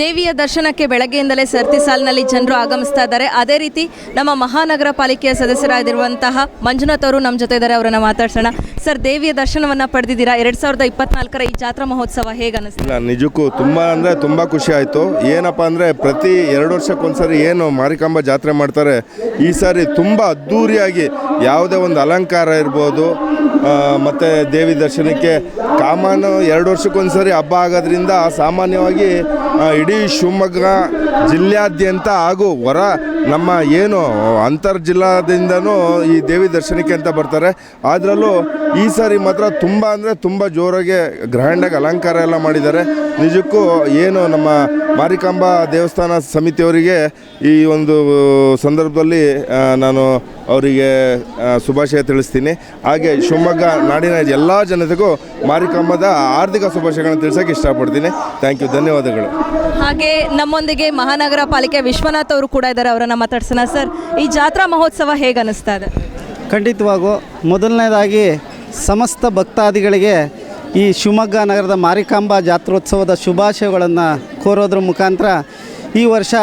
ದೇವಿಯ ದರ್ಶನಕ್ಕೆ ಬೆಳಗ್ಗೆಯಿಂದಲೇ ಸರ್ತಿ ಸಾಲಿನಲ್ಲಿ ಜನರು ಆಗಮಿಸ್ತಾ ಇದ್ದಾರೆ. ಅದೇ ರೀತಿ ನಮ್ಮ ಮಹಾನಗರ ಪಾಲಿಕೆಯ ಸದಸ್ಯರಾಗಿರುವಂತಹ ಮಂಜುನಾಥ್ ಅವರು ನಮ್ಮ ಜೊತೆ ಇದ್ದಾರೆ ಅವರನ್ನು ಮಾತಾಡ್ಸೋಣ. ಸರ್, ದೇವಿಯ ದರ್ಶನವನ್ನು ಪಡೆದಿದ್ದೀರಾ? ಎರಡ್ ಸಾವಿರದ ಇಪ್ಪತ್ನಾಲ್ಕರ ಈ ಜಾತ್ರಾ ಮಹೋತ್ಸವ ಹೇಗೆ ಅನಿಸ್ತಿಲ್ಲ ನಿಜಕ್ಕೂ ತುಂಬ ಅಂದರೆ ತುಂಬ ಖುಷಿ ಆಯಿತು. ಏನಪ್ಪ ಅಂದರೆ ಪ್ರತಿ ಎರಡು ವರ್ಷಕ್ಕೊಂದ್ಸರಿ ಏನು ಮಾರಿಕಾಂಬ ಜಾತ್ರೆ ಮಾಡ್ತಾರೆ. ಈ ಸಾರಿ ತುಂಬ ಅದ್ಧೂರಿಯಾಗಿ ಯಾವುದೇ ಒಂದು ಅಲಂಕಾರ ಇರ್ಬೋದು ಮತ್ತು ದೇವಿ ದರ್ಶನಕ್ಕೆ ಕಾಮನ್ ಎರಡು ವರ್ಷಕ್ಕೊಂದ್ಸರಿ ಹಬ್ಬ ಆಗೋದ್ರಿಂದ ಸಾಮಾನ್ಯವಾಗಿ ಇಡೀ ಶಿವಮೊಗ್ಗ ಜಿಲ್ಲೆಯಾದ್ಯಂತ ಹಾಗೂ ಹೊರ ನಮ್ಮ ಏನು ಅಂತರ್ ಜಿಲ್ಲಾದಿಂದನೂ ಈ ದೇವಿ ದರ್ಶನಕ್ಕೆ ಅಂತ ಬರ್ತಾರೆ. ಅದರಲ್ಲೂ ಈ ಸಾರಿ ಮಾತ್ರ ತುಂಬ ಅಂದರೆ ತುಂಬ ಜೋರಾಗಿ ಗ್ರ್ಯಾಂಡಾಗಿ ಅಲಂಕಾರ ಎಲ್ಲ ಮಾಡಿದ್ದಾರೆ. ನಿಜಕ್ಕೂ ಏನು ನಮ್ಮ ಮಾರಿಕಾಂಬಾ ದೇವಸ್ಥಾನ ಸಮಿತಿಯವರಿಗೆ ಈ ಒಂದು ಸಂದರ್ಭದಲ್ಲಿ ನಾನು ಅವರಿಗೆ ಶುಭಾಶಯ ತಿಳಿಸ್ತೀನಿ. ಹಾಗೆ ಶಿವಮೊಗ್ಗ ನಾಡಿನ ಎಲ್ಲ ಜನತೆಗೂ ಮಾರಿಕಾಂಬದ ಆರ್ಥಿಕ ಶುಭಾಶಯಗಳನ್ನು ತಿಳಿಸೋಕೆ ಇಷ್ಟಪಡ್ತೀನಿ. ಥ್ಯಾಂಕ್ ಯು ಧನ್ಯವಾದಗಳು. ಹಾಗೆ ನಮ್ಮೊಂದಿಗೆ ಮಹಾನಗರ ಪಾಲಿಕೆ ವಿಶ್ವನಾಥ್ ಅವರು ಕೂಡ ಇದ್ದಾರೆ. ಅವರನ್ನು ಮಾತಾಡ್ಸೋಣ ಸರ್. ಈ ಜಾತ್ರಾ ಮಹೋತ್ಸವ ಹೇಗೆ ಅನ್ನಿಸ್ತಾ ಇದೆ? ಖಂಡಿತವಾಗೂ ಮೊದಲನೇದಾಗಿ ಸಮಸ್ತ ಭಕ್ತಾದಿಗಳಿಗೆ ಈ ಶಿವಮೊಗ್ಗ ನಗರದ ಮಾರಿಕಾಂಬಾ ಜಾತ್ರೋತ್ಸವದ ಶುಭಾಶಯಗಳನ್ನು ಕೋರೋದ್ರ ಮುಖಾಂತರ ಈ ವರ್ಷ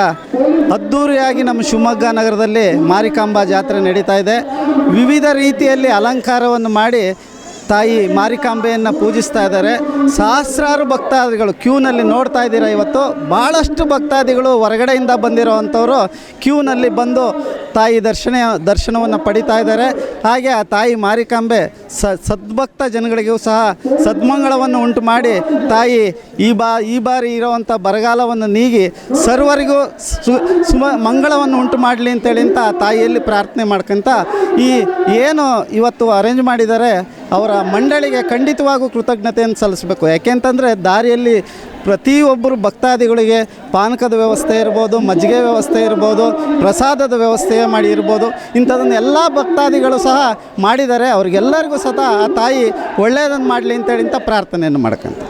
ಅದ್ಧೂರಿಯಾಗಿ ನಮ್ಮ ಶಿವಮೊಗ್ಗ ನಗರದಲ್ಲಿ ಮಾರಿಕಾಂಬಾ ಜಾತ್ರೆ ನಡೀತಾ ಇದೆ. ವಿವಿಧ ರೀತಿಯಲ್ಲಿ ಅಲಂಕಾರವನ್ನು ಮಾಡಿ ತಾಯಿ ಮಾರಿಕಾಂಬೆಯನ್ನು ಪೂಜಿಸ್ತಾ ಇದ್ದಾರೆ. ಸಹಸ್ರಾರು ಭಕ್ತಾದಿಗಳು ಕ್ಯೂನಲ್ಲಿ ನೋಡ್ತಾ ಇದ್ದೀರಾ ಇವತ್ತು? ಭಾಳಷ್ಟು ಭಕ್ತಾದಿಗಳು ಹೊರಗಡೆಯಿಂದ ಬಂದಿರೋವಂಥವರು ಕ್ಯೂನಲ್ಲಿ ಬಂದು ತಾಯಿ ದರ್ಶನ, ದರ್ಶನವನ್ನು ಪಡಿತಾ ಇದ್ದಾರೆ. ಹಾಗೆ ಆ ತಾಯಿ ಮಾರಿಕಾಂಬೆ ಸ, ಸದ್ಭಕ್ತ ಜನಗಳಿಗೂ ಸಹ ಸದ್ಮಂಗಳವನ್ನು ಉಂಟು ಮಾಡಿ ತಾಯಿ ಈ ಬಾ, ಈ ಬಾರಿ ಇರೋವಂಥ ಬರಗಾಲವನ್ನು ನೀಗಿ ಸರ್ವರಿಗೂ ಸು, ಸುಮ, ಮಂಗಳವನ್ನು ಉಂಟು ಮಾಡಲಿ ಅಂತೇಳಿ ಅಂತ ತಾಯಿಯಲ್ಲಿ ಪ್ರಾರ್ಥನೆ ಮಾಡ್ಕೊಂತ ಈ ಏನು ಇವತ್ತು ಅರೇಂಜ್ ಮಾಡಿದ್ದಾರೆ? ಅವರ ಮಂಡಳಿಗೆ ಖಂಡಿತವಾಗೂ ಕೃತಜ್ಞತೆಯನ್ನು ಸಲ್ಲಿಸಬೇಕು. ಯಾಕೆಂತಂದರೆ ದಾರಿಯಲ್ಲಿ ಪ್ರತಿಯೊಬ್ಬರು ಭಕ್ತಾದಿಗಳಿಗೆ ಪಾನಕದ ವ್ಯವಸ್ಥೆ ಇರ್ಬೋದು, ಮಜ್ಜಿಗೆ ವ್ಯವಸ್ಥೆ ಇರ್ಬೋದು, ಪ್ರಸಾದದ ವ್ಯವಸ್ಥೆ ಮಾಡಿ ಇರ್ಬೋದು, ಇಂಥದನ್ನು ಎಲ್ಲ ಭಕ್ತಾದಿಗಳು ಸಹ ಮಾಡಿದ್ದಾರೆ ಅವ್ರಿಗೆಲ್ಲರಿಗೂ ಸತ ಆ ತಾಯಿ ಒಳ್ಳೆಯದನ್ನು ಮಾಡಲಿ ಅಂತೇಳಿ ಅಂತ ಪ್ರಾರ್ಥನೆಯನ್ನು ಮಾಡ್ಕೊಂತ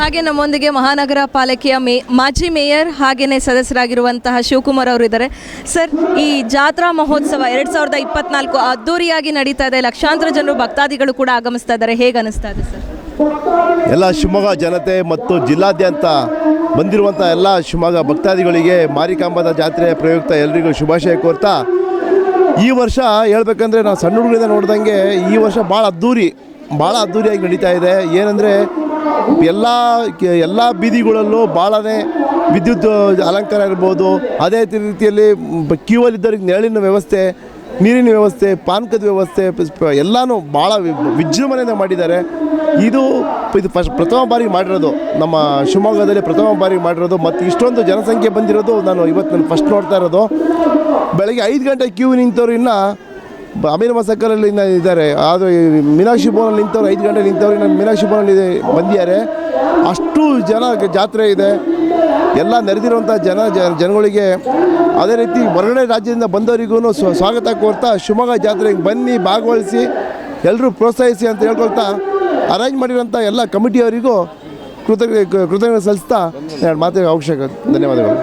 ಹಾಗೆ ನಮ್ಮೊಂದಿಗೆ ಮಹಾನಗರ ಪಾಲಿಕೆಯ ಮೇ, ಮಾಜಿ ಮೇಯರ್ ಹಾಗೆಯೇ ಸದಸ್ಯರಾಗಿರುವಂತಹ ಶಿವಕುಮಾರ್ ಅವರು ಇದ್ದಾರೆ. ಸರ್, ಈ ಜಾತ್ರಾ ಮಹೋತ್ಸವ ಎರಡು ಸಾವಿರದ ಇಪ್ಪತ್ನಾಲ್ಕು ಅದ್ದೂರಿಯಾಗಿ ನಡೀತಾ ಇದೆ. ಲಕ್ಷಾಂತರ ಜನರು ಭಕ್ತಾದಿಗಳು ಕೂಡ ಆಗಮಿಸ್ತಾ ಇದ್ದಾರೆ. ಹೇಗೆ ಅನಿಸ್ತಾ ಇದೆ ಸರ್? ಎಲ್ಲ ಶಿವಮೊಗ್ಗ ಜನತೆ ಮತ್ತು ಜಿಲ್ಲಾದ್ಯಂತ ಬಂದಿರುವಂಥ ಎಲ್ಲ ಶಿವಮೊಗ್ಗ ಭಕ್ತಾದಿಗಳಿಗೆ ಮಾರಿಕಾಂಬದ ಜಾತ್ರೆಯ ಪ್ರಯುಕ್ತ ಎಲ್ರಿಗೂ ಶುಭಾಶಯ ಕೋರ್ತಾ, ಈ ವರ್ಷ ಹೇಳ್ಬೇಕಂದ್ರೆ ನಾವು ಸಣ್ಣ ಹುಡುಗರಿಂದ ನೋಡ್ದಂಗೆ ಈ ವರ್ಷ ಭಾಳ ಅದ್ಧೂರಿ ಭಾಳ ಅದ್ಧೂರಿಯಾಗಿ ನಡೀತಾ ಇದೆ. ಏನಂದರೆ ಎಲ್ಲ ಎಲ್ಲ ಬೀದಿಗಳಲ್ಲೂ ಭಾಳನೇ ವಿದ್ಯುತ್ ಅಲಂಕಾರ ಇರ್ಬೋದು. ಅದೇ ರೀತಿಯಲ್ಲಿ ಕ್ಯೂ ಅಲ್ಲಿದ್ದವ್ರಿಗೆ ನೆರಳಿನ ವ್ಯವಸ್ಥೆ, ನೀರಿನ ವ್ಯವಸ್ಥೆ, ಪಾನಕದ ವ್ಯವಸ್ಥೆ ಎಲ್ಲನೂ ಭಾಳ ವಿಜೃಂಭಣೆಯಿಂದ ಮಾಡಿದ್ದಾರೆ. ಇದು ಇದು ಫಸ್ಟ್ ಪ್ರಥಮ ಬಾರಿಗೆ ಮಾಡಿರೋದು. ನಮ್ಮ ಶಿವಮೊಗ್ಗದಲ್ಲಿ ಪ್ರಥಮ ಬಾರಿಗೆ ಮಾಡಿರೋದು. ಮತ್ತು ಇಷ್ಟೊಂದು ಜನಸಂಖ್ಯೆ ಬಂದಿರೋದು ನಾನು ಇವತ್ತು ನಾನು ಫಸ್ಟ್ ನೋಡ್ತಾ ಇರೋದು. ಬೆಳಗ್ಗೆ ಐದು ಗಂಟೆ ಕ್ಯೂ ನಿಂತವ್ರು ಇನ್ನು ಅಮೀರ್ ಮಸಕ್ಕರಲ್ಲಿ ಇದ್ದಾರೆ. ಅದು ಮೀನಾಕ್ಷಿ ಭವನಲ್ಲಿ ನಿಂತವ್ರು ಐದು ಗಂಟೆ ನಿಂತವ್ರು, ಇನ್ನು ಮೀನಾಕ್ಷಿ ಭವನಲ್ಲಿ ಬಂದಿದ್ದಾರೆ. ಅಷ್ಟು ಜನ ಜಾತ್ರೆ ಇದೆ. ಎಲ್ಲ ನೆರೆದಿರುವಂಥ ಜನ ಜನಗಳಿಗೆ ಅದೇ ರೀತಿ ಹೊರಗಡೆ ರಾಜ್ಯದಿಂದ ಬಂದವರಿಗೂ ಸ್ವಾಗತ ಕೋರ್ತಾ ಶಿವಮೊಗ್ಗ ಜಾತ್ರೆಗೆ ಬನ್ನಿ, ಭಾಗವಹಿಸಿ ಎಲ್ಲರೂ ಪ್ರೋತ್ಸಾಹಿಸಿ ಅಂತ ಹೇಳ್ಕೊಳ್ತಾ ಅರೇಂಜ್ ಮಾಡಿರೋಂಥ ಎಲ್ಲ ಕಮಿಟಿಯವರಿಗೂ ಕೃತಜ್ಞ ಕೃತಜ್ಞತೆ ಸಲ್ಲಿಸ್ತಾ ಮಾತಿಗೆ ಅವಶ್ಯಕ ಧನ್ಯವಾದಗಳು.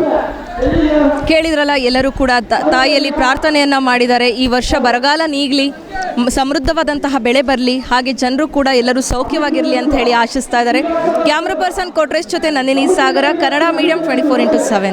ಕೇಳಿದ್ರಲ್ಲ, ಎಲ್ಲರೂ ಕೂಡ ತಾಯಿಯಲ್ಲಿ ಪ್ರಾರ್ಥನೆಯನ್ನ ಮಾಡಿದ್ದಾರೆ. ಈ ವರ್ಷ ಬರಗಾಲ ನೀಗಲಿ, ಸಮೃದ್ಧವಾದಂತಹ ಬೆಳೆ ಬರಲಿ, ಹಾಗೆ ಜನರು ಕೂಡ ಎಲ್ಲರೂ ಸೌಖ್ಯವಾಗಿರಲಿ ಅಂತ ಹೇಳಿ ಆಶಿಸ್ತಾ ಇದ್ದಾರೆ. ಕ್ಯಾಮ್ರಾ ಪರ್ಸನ್ ಕೊಟ್ರೇಶ್ ಜೊತೆ Nandini Sagara, Kannada medium twenty four into seven